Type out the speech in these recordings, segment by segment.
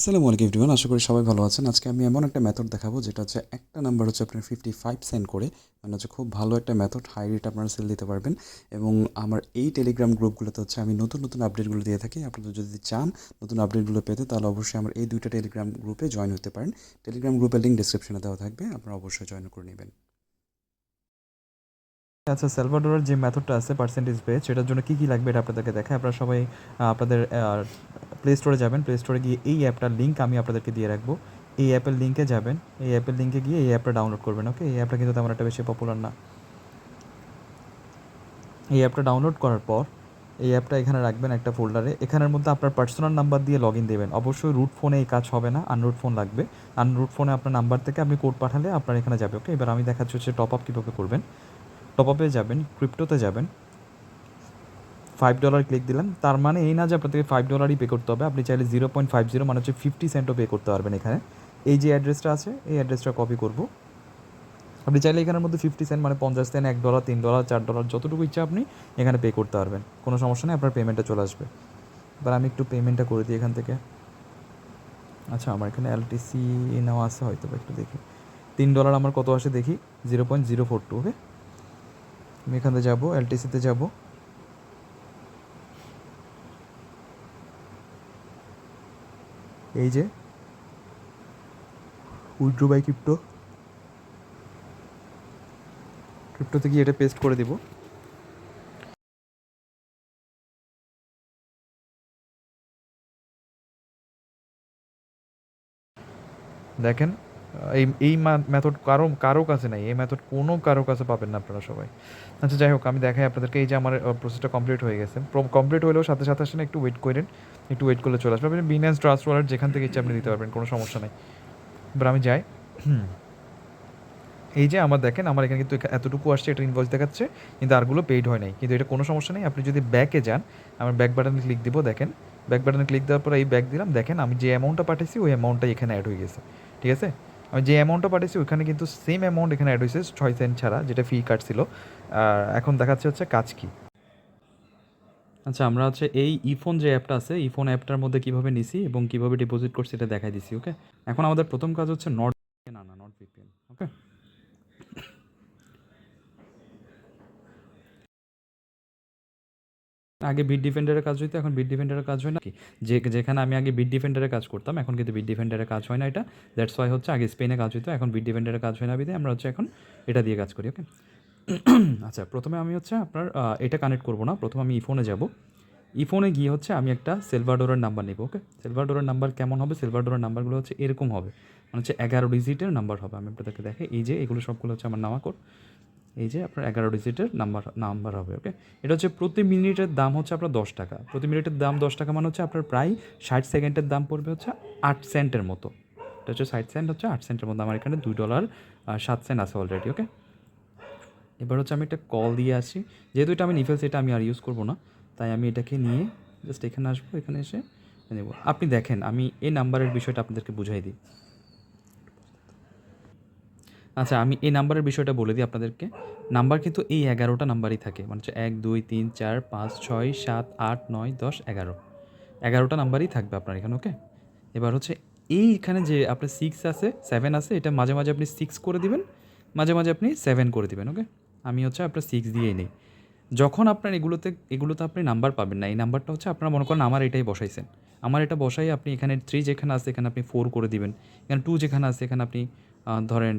আসসালামু আলাইকুম এভরিওয়ান আশা করি সবাই ভালো আছেন। আজকে আমি এমন একটা মেথড দেখাবো, যেটা হচ্ছে একটা নাম্বার হচ্ছে আপনার ফিফটি ফাইভ সেন্ড করে মানে হচ্ছে খুব ভালো একটা মেথড হাই রেট আপনারা সেল দিতে পারবেন। এবং আমার এই টেলিগ্রাম গ্রুপগুলোতে হচ্ছে আমি নতুন নতুন আপডেটগুলো দিয়ে থাকি। আপনারা যদি চান নতুন আপডেটগুলো পেতে, তাহলে অবশ্যই আমার এই দুইটা টেলিগ্রাম গ্রুপে জয়েন হতে পারেন। টেলিগ্রাম গ্রুপের লিঙ্ক ডিসক্রিপশনে দেওয়া থাকবে, আপনারা অবশ্যই জয়েন করে নেবেন। আচ্ছা সেলভাডোরের যে মেথডটা আছে পার্সেন্টেজ বেস সেটার জন্য কী কী লাগবে এটা আপনাদেরকে দেখায় আপনারা সবাই আপনাদের প্লে স্টোরে যাবেন। প্লে স্টোরে গিয়ে এই অ্যাপটার লিঙ্ক আমি আপনাদেরকে দিয়ে রাখব। এই অ্যাপের লিঙ্কে যাবেন। এই অ্যাপের লিঙ্কে গিয়ে এই অ্যাপটা ডাউনলোড করবেন ওকে এই অ্যাপটা কিন্তু তেমন একটা বেশি পপুলার না। এই অ্যাপটা ডাউনলোড করার পর, এই অ্যাপটা এখানে রাখবেন একটা ফোল্ডারে এখানের মধ্যে আপনার পার্সোনাল নাম্বার দিয়ে লগ ইন দেবেন। অবশ্যই রুট ফোনে এই কাজ হবে না আনরুট ফোন লাগবে। আনরুট ফোনে আপনার নাম্বার থেকে আপনি কোড পাঠালে আপনার এখানে যাবে ওকে এবার আমি দেখাচ্ছি হচ্ছে টপ আপ কীভাবে করবেন। টপ আপে যাবেন ক্রিপ্টোতে যাবেন। ফাইভ ডলার ক্লিক দিলেন, তার মানে এই না যে আপনাদেরকে ফাইভ ডলারই পে করতে হবে, আপনি চাইলে জিরো পয়েন্ট ফাইভ জিরো মানে হচ্ছে ফিফটি সেন্টও পে করতে পারবেন এখানে। এই যে অ্যাড্রেসটা আছে, এই অ্যাড্রেসটা কপি করব। আপনি চাইলে এখানের মধ্যে ফিফটি সেন্ট মানে পঞ্চাশ সেন্ট এক ডলার তিন ডলার চার ডলার যতটুকু ইচ্ছা আপনি এখানে পে করতে পারবেন। কোনো সমস্যা নেই, আপনার পেমেন্টটা চলে আসবে। এবার আমি একটু পেমেন্টটা করে দিই এখান থেকে। আচ্ছা আমার এখানে এলটিসি নেওয়া আছে হয়তো একটু দেখি। তিন ডলার আমার কত আসে দেখি? Zero point zero four two okay আমি এখানে যাব এলটিসিতে যাব। এই যে, উইড্রো বাই ক্রিপ্টো। ক্রিপ্টোতে গিয়ে এটা পেস্ট করে দিব। দেখেন এই এই মেথড কারও কারও কাছে নাই, এই মেথড কোনো কারও কাছে পাবেন না আপনারা সবাই। আচ্ছা যাই হোক, আমি দেখাই আপনাদেরকে এই যে আমার প্রসেসটা কমপ্লিট হয়ে গেছে। কমপ্লিট হলেও সাথে সাথে আসেন, একটু ওয়েট করেন। একটু ওয়েট করলে চলে আসবে। আপনি বিনান্স ট্রাস্ট ওয়ালেট যেখান থেকে ইচ্ছা আপনি দিতে পারবেন, কোনো সমস্যা নেই। এবার আমি যাই। এই যে আমার দেখেন, আমার এখানে কিন্তু এতটুকু আসছে এটা ইনভয়েস দেখাচ্ছে, কিন্তু আরগুলো পেইড হয় নাই। কিন্তু এটা কোনো সমস্যা নেই। আপনি যদি ব্যাকে যান, আমার ব্যাক বাটনে ক্লিক দিব, দেখেন। ব্যাক বাটনে ক্লিক দেওয়ার পর এই ব্যাক দিলাম, দেখেন আমি যে অ্যামাউন্টটা পাঠিয়েছি ওই অ্যামাউন্টটা এখানে অ্যাড হয়ে গেছে। ঠিক আছে? আমি যে অ্যামাউন্টটা পাঠিয়েছি, ওইখানে কিন্তু সেম অ্যামাউন্ট এখানে অ্যাড হয়েছে, ছয় সেন্ট ছাড়া, যেটা ফি কাটছিল আর এখন দেখাচ্ছে হচ্ছে কাজ কি। আচ্ছা আমরা হচ্ছে এই ইফোন যে অ্যাপটা আছে ইফোন অ্যাপটার মধ্যে কীভাবে নিছি এবং কীভাবে ডিপোজিট করছি, এটা দেখাই দিছি ওকে এখন আমাদের প্রথম কাজ হচ্ছে নট না না নট ভিপিএন ওকে আগে বিট ডিফেন্ডারের কাজ হইতো, এখন বিট ডিফেন্ডারের কাজ হয় না। কি যে, যেখানে আমি আগে বিট ডিফেন্ডারের কাজ করতাম, এখন কিন্তু বিট ডিফেন্ডারের কাজ হয় না এটা। দ্যাটস ওয়াই হচ্ছে আগে স্পেনে কাজ হইতো, এখন বিট ডিফেন্ডারের কাজ হয় না বিধে আমরা হচ্ছে এখন এটা দিয়ে কাজ করি ওকে আচ্ছা প্রথমে আমি হচ্ছে আপনার এটা কানেক্ট করব না, প্রথমে আমি ইফোনে যাব। ইফোনে গিয়ে হচ্ছে আমি একটা সেলভাডোরের নাম্বার নেব ওকে সেলভাডোরের নাম্বার কেমন হবে? সেলভাডোরের নাম্বারগুলো হচ্ছে এরকম হবে। মানে হচ্ছে এগারো ডিজিটের নাম্বার হবে, আমি আপনাদেরকে দেখে, এই যে এগুলো সবগুলো হচ্ছে আমার নামা কোড এই যে আপনার এগারো ডিজিটের নাম্বার নাম্বার হবে ওকে এটা হচ্ছে প্রতি মিনিটের দাম হচ্ছে আপনার দশ টাকা। প্রতি মিনিটের দাম দশ টাকা মানে হচ্ছে আপনার প্রায় ষাট সেকেন্ডের দাম পড়বে হচ্ছে আট সেন্টের মতো। এটা হচ্ছে ষাট সেন্ট হচ্ছে আট সেন্টের মতো আমার এখানে দুই ডলার সাত সেন্ট আছে অলরেডি ওকে এবার হচ্ছে আমি একটা কল দিয়ে আসি। যেহেতু এটা আমি নিয়ে ফেলছি এটা আমি আর ইউজ করব না। তাই আমি এটাকে নিয়ে জাস্ট এখানে আসব, এখানে এসে নেব। আপনি দেখেন, আমি এই নাম্বারের বিষয়টা আপনাদেরকে বুঝাই দিই। আচ্ছা আমি এই নাম্বারের বিষয়টা বলে দিই আপনাদেরকে। নাম্বার কিন্তু এই এগারোটা নাম্বারই থাকে। মানে হচ্ছে এক, দুই, তিন, চার, পাঁচ, ছয়, সাত, আট, নয়, দশ, এগারো। এগারোটা নাম্বারই থাকবে আপনার এখানে, ওকে? এবার হচ্ছে এইখানে যে আপনার সিক্স আছে সেভেন আছে, এটা মাঝে মাঝে আপনি সিক্স করে দিবেন, মাঝে মাঝে আপনি সেভেন করে দিবেন, ওকে? আমি হচ্ছে আপনার সিক্স দিয়েই নেই। যখন আপনার এগুলোতে এগুলোতে আপনি নাম্বার পাবেন না, এই নাম্বারটা হচ্ছে আপনার মনে করেন আমার এটাই বসাইছেন। আমার এটা বসাই আপনি এখানে থ্রি যেখানে আছে, এখানে আপনি ফোর করে দিবেন। এখানে টু যেখানে আছে, এখানে আপনি ধরেন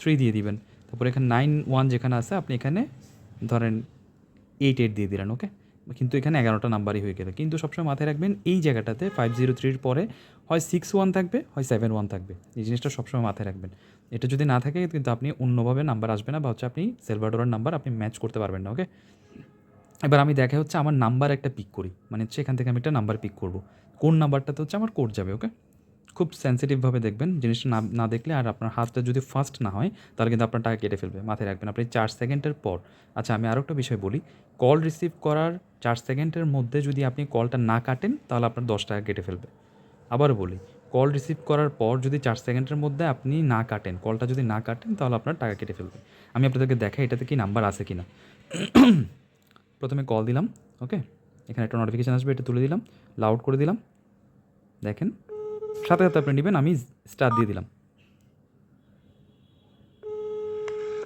থ্রি দিয়ে দিবেন। তারপর এখানে নাইন ওয়ান যেখানে আছে, আপনি এখানে ধরেন এইট এইট দিয়ে দিলেন ওকে কিন্তু এখানে এগারোটা নাম্বারই হয়ে গেল। কিন্তু সবসময় মাথায় রাখবেন, এই জায়গাটাতে ফাইভ জিরো থ্রির পরে হয় সিক্স ওয়ান থাকবে, হয় সেভেন ওয়ান থাকবে। এই জিনিসটা সবসময় মাথায় রাখবেন। এটা যদি না থাকে, কিন্তু আপনি অন্যভাবে নাম্বার আসবে না বা হচ্ছে আপনি সেলভাডোরের নাম্বার আপনি ম্যাচ করতে পারবেন না ওকে এবার আমি দেখা হচ্ছে আমার নাম্বার একটা পিক করি। মানে হচ্ছে এখান থেকে আমি একটা নাম্বার পিক করব। কোন নাম্বারটাতে হচ্ছে আমার কোড যাবে ওকে খুব সেন্সিটিভভাবে দেখবেন, জিনিসটা না না দেখলে আর আপনার হাতটা যদি ফাস্ট না হয়, তাহলে কিন্তু আপনার টাকা কেটে ফেলবে, মাথায় রাখবেন। আপনি চার সেকেন্ডের পর আচ্ছা আমি আরও একটা বিষয় বলি কল রিসিভ করার চার সেকেন্ডের মধ্যে যদি আপনি কলটা না কাটেন, তাহলে আপনার দশ টাকা কেটে ফেলবে। আবার বলি কল রিসিভ করার পর যদি চার সেকেন্ডের মধ্যে আপনি না কাটেন কলটা যদি না কাটেন, তাহলে আপনার টাকা কেটে ফেলবে। আমি আপনাদেরকে দেখাই এটাতে কি নাম্বার আছে কি না প্রথমে কল দিলাম ওকে এখানে একটা নোটিফিকেশান আসবে, এটা তুলে দিলাম লাউড করে দিলাম। দেখেন সাথে সাথে আপনি নেবেন, আমি স্টার দিয়ে দিলাম।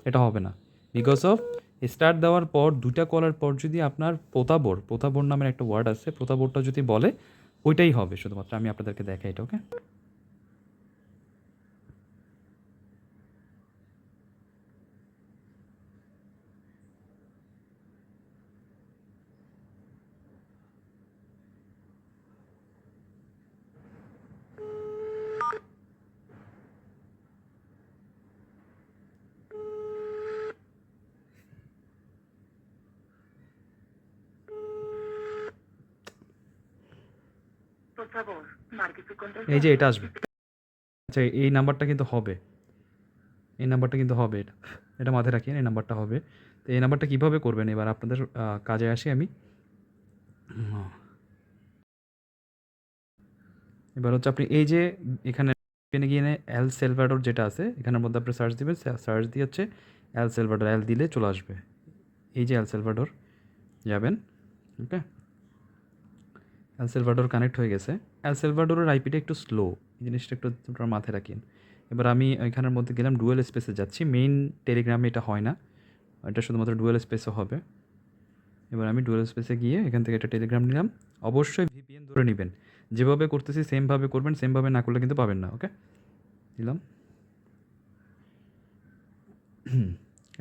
এটা হবে না। বিকজ অফ স্টার দেওয়ার পর দুটা কলার পর যদি আপনার পোতাবোর পোতাবোর নামের একটা ওয়ার্ড আছে পোতাবোরটা যদি বলে, ওইটাই হবে শুধুমাত্র। আমি আপনাদেরকে দেখাই এটা ওকে এই যে এটা আসবে। আচ্ছা এই নাম্বারটা কিন্তু হবে। এই নাম্বারটা কিন্তু হবে। এটা এটা মাথায় রাখিয়ে এই নাম্বারটা হবে। তো এই নাম্বারটা কীভাবে করবেন? এবার আপনাদের কাজে আসি আমি। এবার হচ্ছে আপনি এই যে এখানে এখানে গিয়ে এল সেলভাডোর যেটা আছে এখানের মধ্যে আপনি সার্চ দিবেন। সার্চ দিয়ে হচ্ছে এল সেলভাডোর এল দিলে চলে আসবে। এই যে এল সেলভাডোর যাবেন। ওকে? এল সেলভাডোর কানেক্ট হয়ে গেছে। এল সেলভাডোরের আইপিটা একটু স্লো এই জিনিসটা একটু আপনার মাথায় রাখেন। এবার আমি এখানের মধ্যে গেলাম ডুয়েল স্পেসে যাচ্ছি। মেইন টেলিগ্রামে এটা হয় না। এটা শুধুমাত্র ডুয়েল স্পেসে হবে। এবার আমি ডুয়েল স্পেসে গিয়ে এখান থেকে একটা টেলিগ্রাম নিলাম। অবশ্যই ভিপিএন ধরে নেবেন। যেভাবে করতেছি সেমভাবে করবেন সেমভাবে না করলে কিন্তু পাবেন না ওকে দিলাম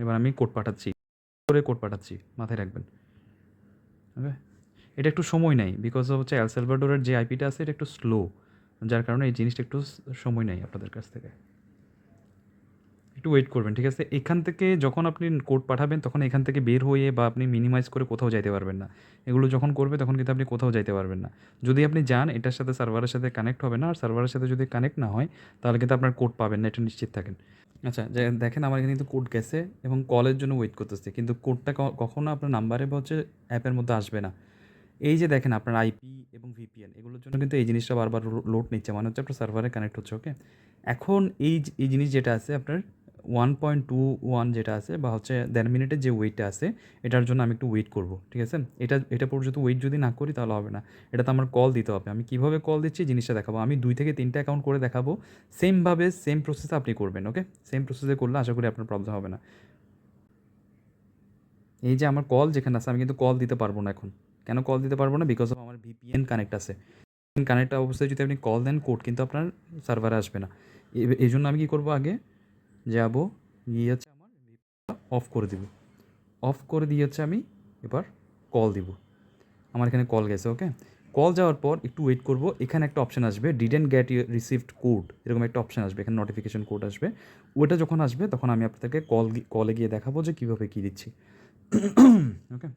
এবার আমি কোড পাঠাচ্ছি। করে কোড পাঠাচ্ছি। মাথায় রাখবেন। ওকে এটা একটু সময় নেয় বিকজ হচ্ছে এল যে আইপিটা আছে, এটা একটু স্লো যার কারণে এই জিনিসটা একটু সময় নেয় আপনাদের কাছ থেকে। একটু ওয়েট করবেন, ঠিক আছে? এখান থেকে যখন আপনি কোড পাঠাবেন, তখন এখান থেকে বের হয়ে বা আপনি মিনিমাইজ করে কোথাও যাইতে পারবেন না। এগুলো যখন করবে, তখন কিন্তু আপনি কোথাও যাইতে পারবেন না। যদি আপনি যান, এটার সাথে সার্ভারের সাথে কানেক্ট হবে না, আর সার্ভারের সাথে যদি কানেক্ট না হয়, তাহলে কিন্তু আপনার কোড পাবেন না, এটা নিশ্চিত থাকেন। আচ্ছা যে দেখেন আমার এখানে কিন্তু কোড গেছে এবং কলের জন্য ওয়েট করতেছে, কিন্তু কোডটা কখনো আপনার নাম্বারে বা হচ্ছে অ্যাপের মধ্যে আসবে না। এই যে দেখেন আপনার আইপি এবং ভিপিএন এগুলোর জন্য কিন্তু এই জিনিসটা বারবার লোড নিচ্ছে। মানে হচ্ছে আপনার সার্ভারে কানেক্ট হচ্ছে ওকে এখন এই এই জিনিস যেটা আছে, আপনার ওয়ান পয়েন্ট টু ওয়ান যেটা আছে বা হচ্ছে দেড় মিনিটের যে ওয়েটটা আছে, এটার জন্য আমি একটু ওয়েট করব, ঠিক আছে? এটা এটা পর্যন্ত ওয়েট যদি না করি তাহলে হবে না। এটা তো আমার কল দিতে হবে। আমি কীভাবে কল দিচ্ছি জিনিসটা দেখাবো। আমি দুই থেকে তিনটা অ্যাকাউন্ট করে দেখাবো। সেমভাবে সেম প্রসেসে আপনি করবেন ওকে সেম প্রসেসে করলে আশা করি আপনার প্রবলেম হবে না। এই যে আমার কল যেখানে আছে, আমি কিন্তু কল দিতে পারব না এখন। কেন কল দিতে পারব না? বিকজ অফ আমার ভিপিএন কানেক্ট আছে। কানেক্ট অবস্থায় যদি আপনি কল দেন কোড কিন্তু আপনার সার্ভারে আসবে না। এই জন্য আমি কী করব আগে? যাব, গিয়ে হচ্ছে আমার অফ করে দিব। অফ করে দিয়ে হচ্ছে আমি এবার কল দিব। আমার এখানে কল গেছে ওকে কল যাওয়ার পর একটু ওয়েট করব। এখানে একটা অপশান আসবে ডিডেন্ট গেট রিসিভড কোড এরকম একটা অপশান আসবে, এখানে নোটিফিকেশন কোড আসবে। ওটা যখন আসবে, তখন আমি আপনাদেরকে কল কলে গিয়ে দেখাবো যে কীভাবে কী দিচ্ছি। ওকে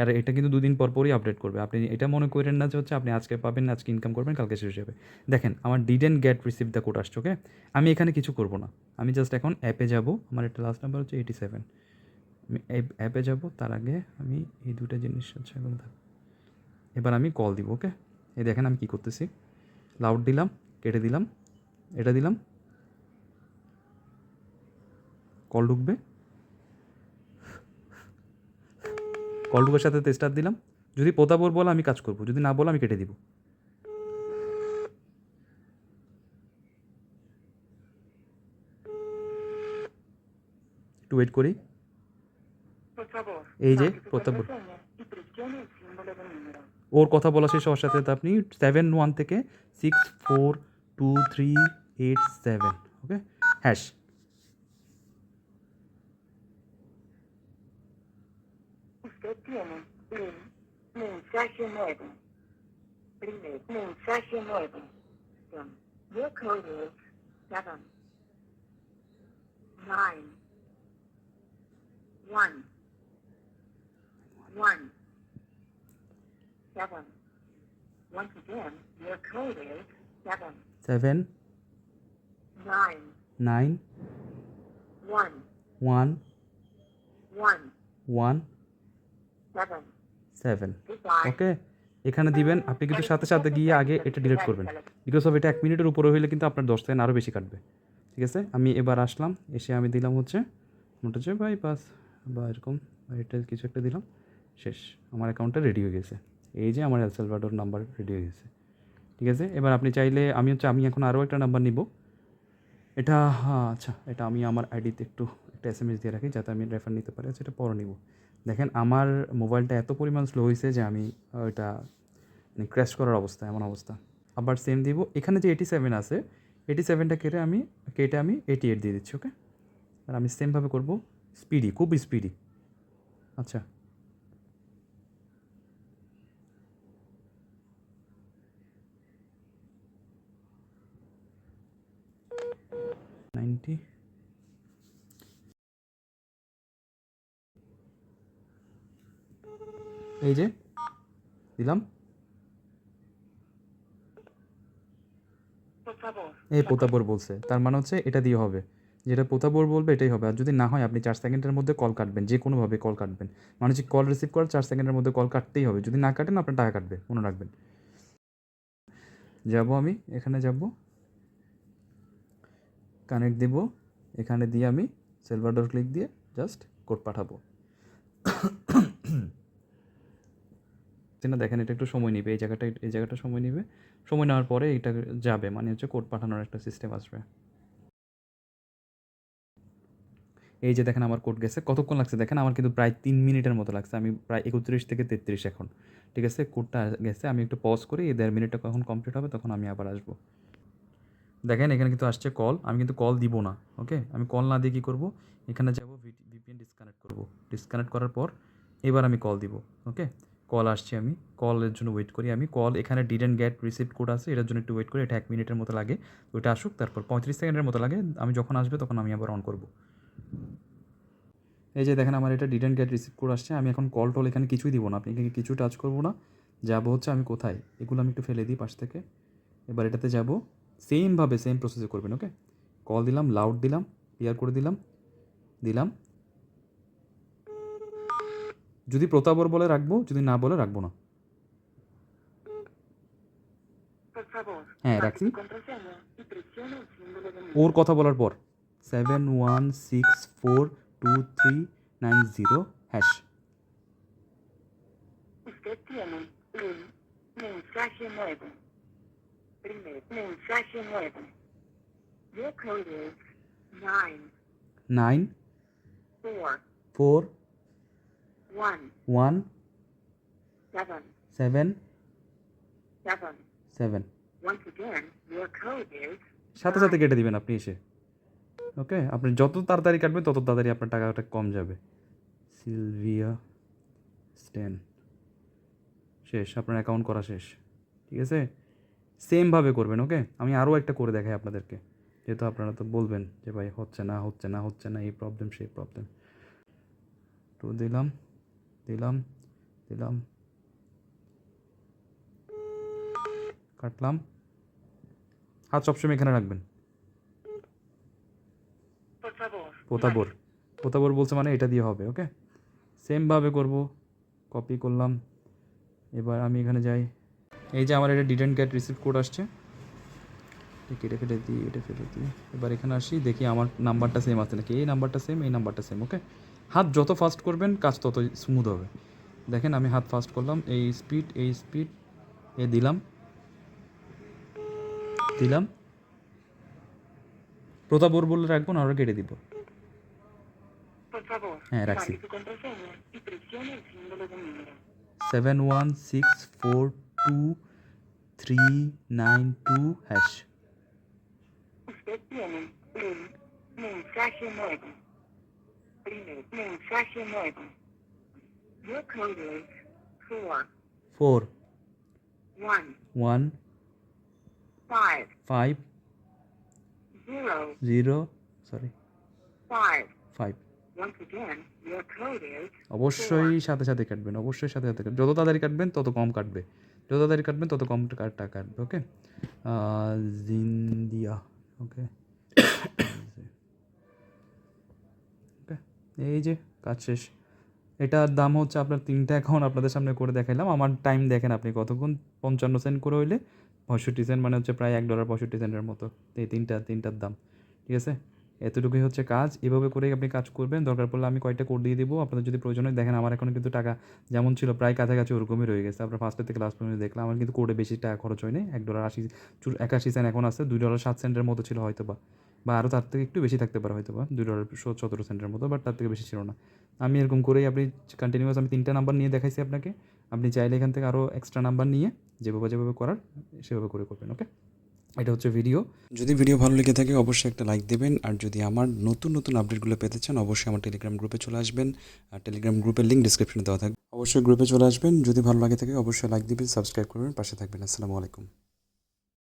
আর এটা কিন্তু দুদিন পর পরই আপডেট করবে। আপনি এটা মনে করেন না যে হচ্ছে আপনি আজকে পাবেন আজকে ইনকাম করবেন, কালকে শেষ যাবে দেখেন, আমার didn't get receive the code আসছে ওকে আমি এখানে কিছু করব না। আমি জাস্ট এখন অ্যাপে যাব, আমার একটা লাস্ট নাম্বার হচ্ছে এইটি সেভেন আমি অ্যাপে যাব, তার আগে আমি এই দুটো জিনিস হচ্ছে এখন এবার আমি কল দিব ওকে এই দেখেন আমি কী করতেছি। লাউড দিলাম, কেটে দিলাম, এটা দিলাম। কল ঢুকবে। কল ঢুকার সাথে স্টার দিলাম। যদি পোতাবোর বলে আমি কাজ করব যদি না বলে আমি কেটে দিব। একটু ওয়েট করি। এই যে প্রতাপ-. ওর। কথা বলা শেষ হওয়ার সাথে সাথে আপনি সেভেন ওয়ান থেকে six four two three eight seven okay hash tienen Brin. Mensaje nuevo. Primer mensaje nuevo. Done. Your code is 7, 9, 1, 1, 7. Once again, your code is 7, 7, 9, 9, 1, 1, 1, 1. Seven okay এখানে দিবেন আপনি কিন্তু সাথে সাথে গিয়ে আগে এটা ডিলিট করবেন। বিকজ অফ এটা এক মিনিটের উপরে হইলে কিন্তু আপনার দশ সেকেন্ড আরও বেশি কাটবে। ঠিক আছে? আমি এবার আসলাম এসে আমি দিলাম হচ্ছে মোটা হচ্ছে বাই পাস বা এরকম এটা কিছু একটা দিলাম শেষ। আমার অ্যাকাউন্টটা রেডি হয়ে গেছে। এই যে আমার এল সালভাডোর নাম্বার রেডি হয়ে গেছে। ঠিক আছে? এবার আপনি চাইলে আমি হচ্ছে আমি এখন আরও একটা নাম্বার নিব। এটা হ্যাঁ আচ্ছা এটা আমি আমার আইডিতে একটু একটা এস এম এস দিয়ে রাখি যাতে আমি রেফার নিতে পারি আচ্ছা এটা পরে নিব। দেখেন, আমার মোবাইলটা এত পরিমাণ স্লো হয়েছে যে আমি ওইটা মানে ক্র্যাশ করার অবস্থা, এমন অবস্থা। আবার সেম দিব, এখানে যে এইটি সেভেন আছে এইটি সেভেনটা কেটে আমি কেটে আমি এইটি এইট দিয়ে দিচ্ছি ওকে আর আমি সেমভাবে করব স্পিডি খুব স্পিডি আচ্ছা। নাইনটি এই যে দিলাম. এই পোতাবোর বলছে। তার মানে হচ্ছে এটা দিয়ে হবে। যেটা পোতাবোর বলবে এটাই হবে। আর যদি না হয় আপনি চার সেকেন্ডের মধ্যে কল কাটবেন যে কোনোভাবে কল কাটবেন। মানে হচ্ছে কল রিসিভ করার চার সেকেন্ডের মধ্যে কল কাটতেই হবে। যদি না কাটেন আপনার টাকা কাটবে মনে রাখবেন। যাব আমি এখানে যাব। কানেক্ট দেব। এখানে দিয়ে আমি সেলভার ডোর ক্লিক দিয়ে জাস্ট কোড পাঠাবো। না, দেখেন এটা একটু সময় নেবে, এই জায়গাটা এই জায়গাটা সময় নেবে। সময় নেওয়ার পরে এটা যাবে মানে হচ্ছে কোড পাঠানোর একটা সিস্টেম আসবে। এই যে দেখেন আমার কোড গেছে, কতক্ষণ লাগছে দেখেন? আমার কিন্তু প্রায় তিন মিনিটের মতো লাগছে, আমি প্রায় একত্রিশ থেকে তেত্রিশ এখন। ঠিক আছে? কোডটা গেছে, আমি একটু পজ করি এই দেড় মিনিটটা কখন কমপ্লিট হবে তখন আমি আবার আসব। দেখেন, এখানে কিন্তু আসছে কল আমি কিন্তু কল দিব না ওকে আমি কল না দিয়ে কী করব? এখানে যাব ভিপিএন ডিসকানেক্ট করব। ডিসকানেক্ট করার পর এবার আমি কল দিব ওকে কল আসছে আমি। কলের জন্য ওয়েট করি আমি। কল এখানে ডিডেন গেট রিসিপ্ট কোড আছে, এটার জন্য একটু ওয়েট করি। এটা এক মিনিটের মতো লাগে। ওইটা আসুক, তারপর পঁয়ত্রিশ সেকেন্ডের মতো লাগে। আমি যখন আসবে তখন আমি আবার অন করব। এই যে দেখেন আমার এটা ডিডেন্ট গেট রিসিভ কোড আসছে। আমি এখন কল টল এখানে কিছুই দিব না। আপনি এখানে কিছু টাচ করব না। যাব হচ্ছে আমি কোথায়? এগুলো আমি একটু ফেলে দিই পাশ থেকে। এবার এটাতে যাব। সেমভাবে সেম প্রসেসে করবেন ওকে কল দিলাম লাউড দিলাম ক্লিয়ার করে দিলাম দিলাম। যদি প্রতাপর বলে রাখব যদি না বলে রাখব না। হ্যাঁ রাখছি। ওর কথা বলার পর seven one six four two three nine zero hash nine four one seven. Seven Once again, your code is সাথে সাথে কেটে দিবেন আপনি এসে। ওকে আপনি যত তাড়াতাড়ি কাটবেন তত তাড়াতাড়ি আপনার টাকাটা কম যাবে। সিলভিয়া স্টেন শেষ আপনার অ্যাকাউন্ট করা শেষ। ঠিক আছে? সেমভাবে করবেন ওকে আমি আরও একটা করে দেখাই আপনাদেরকে। যেহেতু আপনারা তো বলবেন যে ভাই হচ্ছে না হচ্ছে না হচ্ছে না এই প্রবলেম সেই প্রবলেম তো দিলাম। দিলাম দিলাম কাটলাম হাত সবসময় এখানে রাখবেন. পোতাবোর পোতাবোর বলছে মানে এটা দিয়ে হবে ওকে সেমভাবে করব কপি করলাম এবার আমি এখানে যাই এই যে আমার এটা ডিডেন্ট গেট রিসিভ কোড আসছে এটা কেটে ফেটে দিই এটা ফেটে দিই এবার এখানে আসি দেখি আমার নাম্বারটা সেম আছে নাকি এই নাম্বারটা সেম এই নাম্বারটা সেম ওকে হাত যত ফাস্ট করবেন কাজ তত স্মুথ হবে। দেখেন আমি হাত ফাস্ট করলাম এই স্পিড এই স্পিড এ দিলাম দিলাম। প্রতাপর বলে রাখব না ওরা কেটে দিব। হ্যাঁ número. Seven one six four two three nine two hash Four. One. One. Five. Five. Zero. অবশ্যই সাথে সাথে কাটবেন অবশ্যই সাথে সাথে কাটবেন যত তাড়াতাড়ি কাটবেন তত কম কাটবে যত তাড়াতাড়ি কাটবেন তত কম টাকা কাটবে ওকে জিন্দিয়া ওকে এই যে, কাজ শেষ। এটার দাম হচ্ছে আপনার তিনটা অ্যাকাউন্ট আপনাদের সামনে করে দেখাইলাম। আমার টাইম দেখেন আপনি কতক্ষণ পঞ্চান্ন সেন্ট করে হইলে পঁয়ষট্টি সেন্ট মানে হচ্ছে প্রায় এক ডলার পঁয়ষট্টি সেন্টের মতো। এই তিনটা, তিনটার দাম। ঠিক আছে? এতটুকুই হচ্ছে কাজ। এভাবে করেই আপনি কাজ করবেন। দরকার পড়লে আমি কয়েকটা কোড দিয়ে দেবো। আপনাদের যদি প্রয়োজন হয়, দেখেন আমার এখন কিন্তু টাকা যেমন ছিল, প্রায় কাছাকাছি ওরকমই রয়ে গেছে। আপনার ফার্স্টের থেকে লাস্ট পর্যন্ত দেখলাম। আমার কিন্তু কোডে বেশি টাকা খরচ হয়নি। এক ডলার আশি একাশি সেন্ট এখন আছে। দুই ডলার সাত সেন্টের মতো ছিল হয়তো বা। বা আরও তার থেকে একটু বেশি থাকতে পারে হয়তো বা। দুই ডলার সতেরো সেন্টের মতো বাট তার থেকে বেশি ছিল না। আমি এরকম করেই আপনি কন্টিনিউয়াস আমি তিনটা নাম্বার নিয়ে দেখাইছি আপনাকে। আপনি চাইলে এখান থেকে আরও এক্সট্রা নাম্বার নিয়ে যেভাবে যেভাবে করার, সেভাবে করে করবেন ওকে এটা হচ্ছে ভিডিও যদি ভিডিও ভালো লেগে থাকে, অবশ্যই একটা লাইক দেবেন। আর যদি আমার নতুন নতুন আপডেটগুলো পেতে চান, অবশ্যই আমার টেলিগ্রাম গ্রুপে চলে আসবেন। আর টেলিগ্রাম গ্রুপের লিঙ্ক ডিসক্রিপশনে দেওয়া থাকবে। অবশ্যই গ্রুপে চলে আসবেন। যদি ভালো লাগে থাকে, অবশ্যই লাইক দেবেন সাবস্ক্রাইব করবেন, পাশে থাকবেন। আসসালামু আলাইকুম।